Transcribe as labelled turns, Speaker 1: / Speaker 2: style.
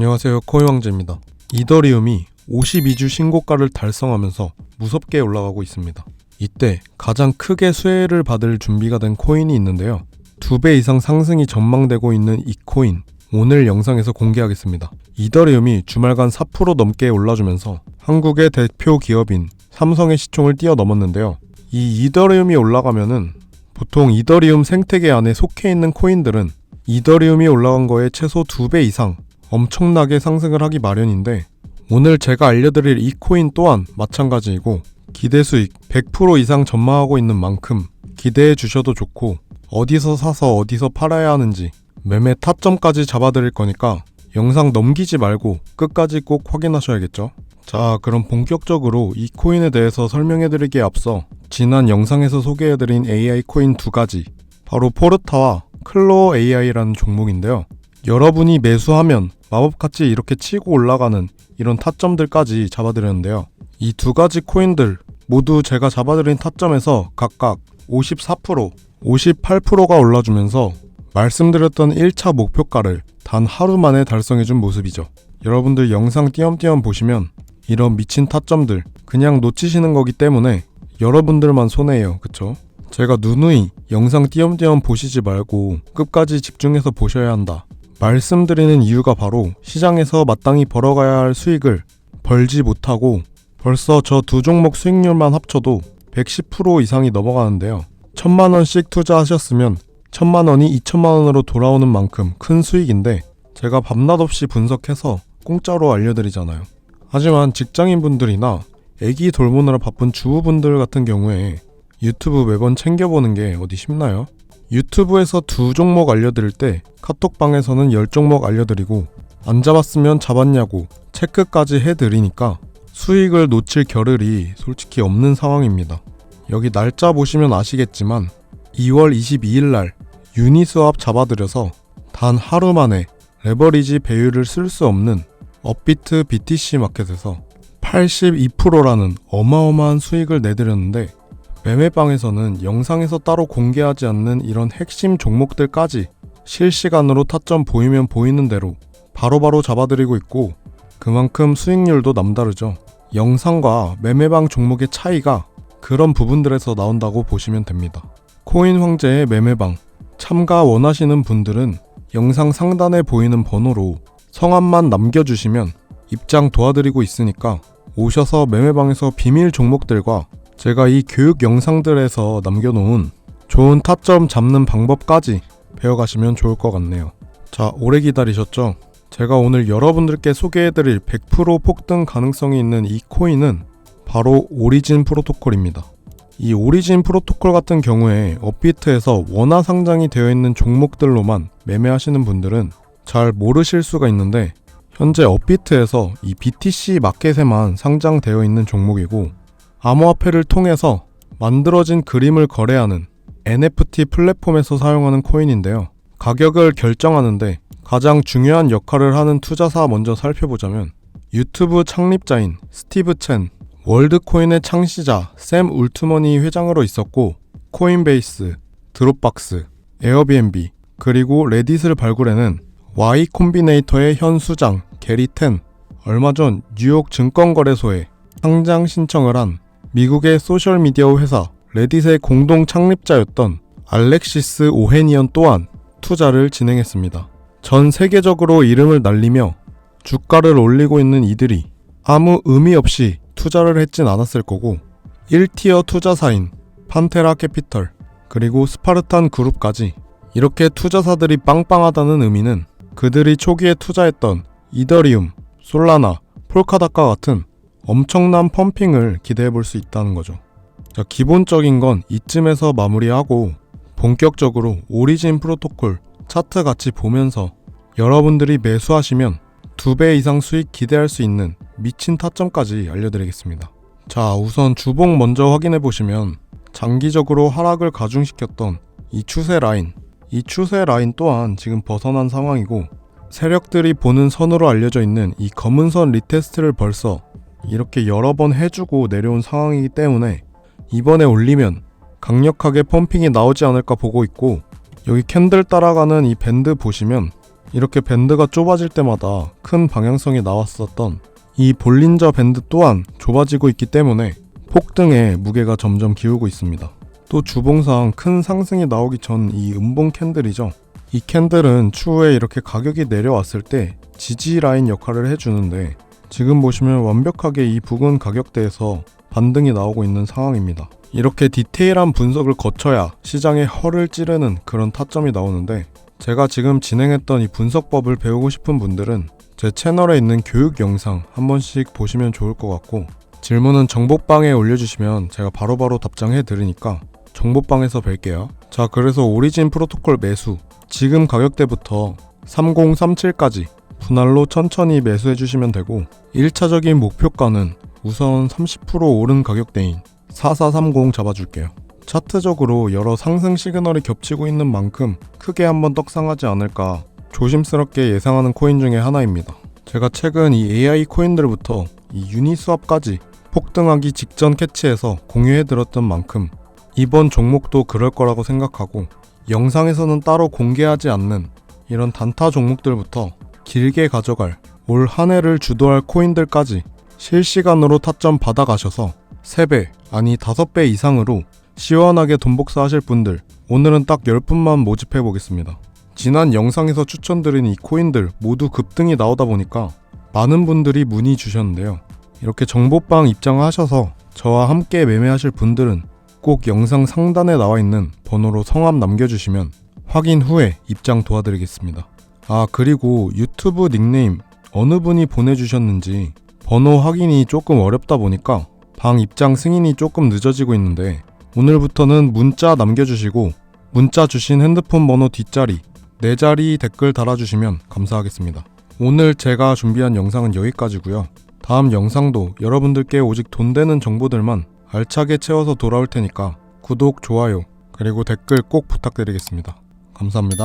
Speaker 1: 안녕하세요 코이왕제입니다. 이더리움이 52주 신고가를 달성하면서 무섭게 올라가고 있습니다. 이때 가장 크게 수혜를 받을 준비가 된 코인이 있는데요. 두 배 이상 상승이 전망되고 있는 이 코인 오늘 영상에서 공개하겠습니다. 이더리움이 주말간 4% 넘게 올라주면서 한국의 대표 기업인 삼성의 시총을 뛰어넘었는데요. 이 이더리움이 올라가면은 보통 이더리움 생태계 안에 속해 있는 코인들은 이더리움이 올라간 거에 최소 2배 이상 엄청나게 상승을 하기 마련인데 오늘 제가 알려드릴 이 코인 또한 마찬가지이고 기대 수익 100% 이상 전망하고 있는 만큼 기대해 주셔도 좋고 어디서 사서 어디서 팔아야 하는지 매매 타점까지 잡아드릴 거니까 영상 넘기지 말고 끝까지 꼭 확인하셔야겠죠. 자, 그럼 본격적으로 이 코인에 대해서 설명해드리기에 앞서 지난 영상에서 소개해드린 AI 코인 두 가지, 바로 포르타와 클로어 AI라는 종목인데요. 여러분이 매수하면 마법같이 이렇게 치고 올라가는 이런 타점들까지 잡아드렸는데요. 이 두 가지 코인들 모두 제가 잡아드린 타점에서 각각 54%, 58%가 올라주면서 말씀드렸던 1차 목표가를 단 하루 만에 달성해준 모습이죠. 여러분들 영상 띄엄띄엄 보시면 이런 미친 타점들 그냥 놓치시는 거기 때문에 여러분들만 손해예요. 그쵸? 제가 누누이 영상 띄엄띄엄 보시지 말고 끝까지 집중해서 보셔야 한다. 말씀드리는 이유가 바로 시장에서 마땅히 벌어가야 할 수익을 벌지 못하고 벌써 저 두 종목 수익률만 합쳐도 110% 이상이 넘어가는데요. 천만 원씩 투자하셨으면 천만 원이 2천만 원으로 돌아오는 만큼 큰 수익인데 제가 밤낮 없이 분석해서 공짜로 알려드리잖아요. 하지만 직장인분들이나 애기 돌보느라 바쁜 주부분들 같은 경우에 유튜브 매번 챙겨보는 게 어디 쉽나요? 유튜브에서 두 종목 알려드릴 때 카톡방에서는 10종목 알려드리고 안 잡았으면 잡았냐고 체크까지 해드리니까 수익을 놓칠 겨를이 솔직히 없는 상황입니다. 여기 날짜 보시면 아시겠지만 2월 22일 날 유니스왑 잡아드려서 단 하루 만에 레버리지 배율을 쓸 수 없는 업비트 BTC 마켓에서 82%라는 어마어마한 수익을 내드렸는데 매매방에서는 영상에서 따로 공개하지 않는 이런 핵심 종목들까지 실시간으로 타점 보이면 보이는 대로 바로바로 잡아드리고 있고 그만큼 수익률도 남다르죠. 영상과 매매방 종목의 차이가 그런 부분들에서 나온다고 보시면 됩니다. 코인 황제의 매매방 참가 원하시는 분들은 영상 상단에 보이는 번호로 성함만 남겨주시면 입장 도와드리고 있으니까 오셔서 매매방에서 비밀 종목들과 제가 이 교육 영상들에서 남겨놓은 좋은 타점 잡는 방법까지 배워가시면 좋을 것 같네요. 자, 오래 기다리셨죠? 제가 오늘 여러분들께 소개해드릴 100% 폭등 가능성이 있는 이 코인은 바로 오리진 프로토콜입니다. 이 오리진 프로토콜 같은 경우에 업비트에서 원화 상장이 되어 있는 종목들로만 매매하시는 분들은 잘 모르실 수가 있는데 현재 업비트에서 이 BTC 마켓에만 상장되어 있는 종목이고 암호화폐를 통해서 만들어진 그림을 거래하는 NFT 플랫폼에서 사용하는 코인인데요. 가격을 결정하는데 가장 중요한 역할을 하는 투자사 먼저 살펴보자면 유튜브 창립자인 스티브 첸, 월드코인의 창시자 샘 울트머니 회장으로 있었고 코인베이스, 드롭박스, 에어비앤비, 그리고 레딧을 발굴해낸 Y 콤비네이터의 현 수장 게리 텐, 얼마 전 뉴욕 증권거래소에 상장 신청을 한 미국의 소셜미디어 회사 레딧의 공동 창립자였던 알렉시스 오헤니언 또한 투자를 진행했습니다. 전 세계적으로 이름을 날리며 주가를 올리고 있는 이들이 아무 의미 없이 투자를 했진 않았을 거고 1티어 투자사인 판테라 캐피털 그리고 스파르탄 그룹까지 이렇게 투자사들이 빵빵하다는 의미는 그들이 초기에 투자했던 이더리움, 솔라나, 폴카닷과 같은 엄청난 펌핑을 기대해 볼 수 있다는 거죠. 자, 기본적인 건 이쯤에서 마무리하고 본격적으로 오리진 프로토콜 차트 같이 보면서 여러분들이 매수하시면 두 배 이상 수익 기대할 수 있는 미친 타점까지 알려드리겠습니다. 자, 우선 주봉 먼저 확인해 보시면 장기적으로 하락을 가중시켰던 이 추세 라인, 이 추세 라인 또한 지금 벗어난 상황이고 세력들이 보는 선으로 알려져 있는 이 검은 선 리테스트를 벌써 이렇게 여러 번 해주고 내려온 상황이기 때문에 이번에 올리면 강력하게 펌핑이 나오지 않을까 보고 있고 여기 캔들 따라가는 이 밴드 보시면 이렇게 밴드가 좁아질 때마다 큰 방향성이 나왔었던 이 볼린저 밴드 또한 좁아지고 있기 때문에 폭등의 무게가 점점 기울고 있습니다. 또 주봉상 큰 상승이 나오기 전 이 음봉 캔들이죠. 이 캔들은 추후에 이렇게 가격이 내려왔을 때 지지 라인 역할을 해주는데 지금 보시면 완벽하게 이 부근 가격대에서 반등이 나오고 있는 상황입니다. 이렇게 디테일한 분석을 거쳐야 시장에 허를 찌르는 그런 타점이 나오는데 제가 지금 진행했던 이 분석법을 배우고 싶은 분들은 제 채널에 있는 교육 영상 한 번씩 보시면 좋을 것 같고 질문은 정보방에 올려주시면 제가 바로바로 답장해 드리니까 정보방에서 뵐게요. 자, 그래서 오리진 프로토콜 매수 지금 가격대부터 3037까지 분할로 천천히 매수해 주시면 되고 1차적인 목표가는 우선 30% 오른 가격대인 4430 잡아줄게요. 차트적으로 여러 상승 시그널이 겹치고 있는 만큼 크게 한번 떡상하지 않을까 조심스럽게 예상하는 코인 중에 하나입니다. 제가 최근 이 AI 코인들부터 이 유니스왑까지 폭등하기 직전 캐치해서 공유해 드렸던 만큼 이번 종목도 그럴 거라고 생각하고 영상에서는 따로 공개하지 않는 이런 단타 종목들부터 길게 가져갈 올 한 해를 주도할 코인들까지 실시간으로 타점 받아가셔서 3배 아니 5배 이상으로 시원하게 돈 복사하실 분들 오늘은 딱 10분만 모집해 보겠습니다. 지난 영상에서 추천드린 이 코인들 모두 급등이 나오다 보니까 많은 분들이 문의 주셨는데요. 이렇게 정보방 입장하셔서 저와 함께 매매하실 분들은 꼭 영상 상단에 나와 있는 번호로 성함 남겨주시면 확인 후에 입장 도와드리겠습니다. 아, 그리고 유튜브 닉네임 어느 분이 보내주셨는지 번호 확인이 조금 어렵다 보니까 방 입장 승인이 조금 늦어지고 있는데 오늘부터는 문자 남겨주시고 문자 주신 핸드폰 번호 뒷자리 네 자리 댓글 달아주시면 감사하겠습니다. 오늘 제가 준비한 영상은 여기까지고요. 다음 영상도 여러분들께 오직 돈 되는 정보들만 알차게 채워서 돌아올 테니까 구독, 좋아요, 그리고 댓글 꼭 부탁드리겠습니다. 감사합니다.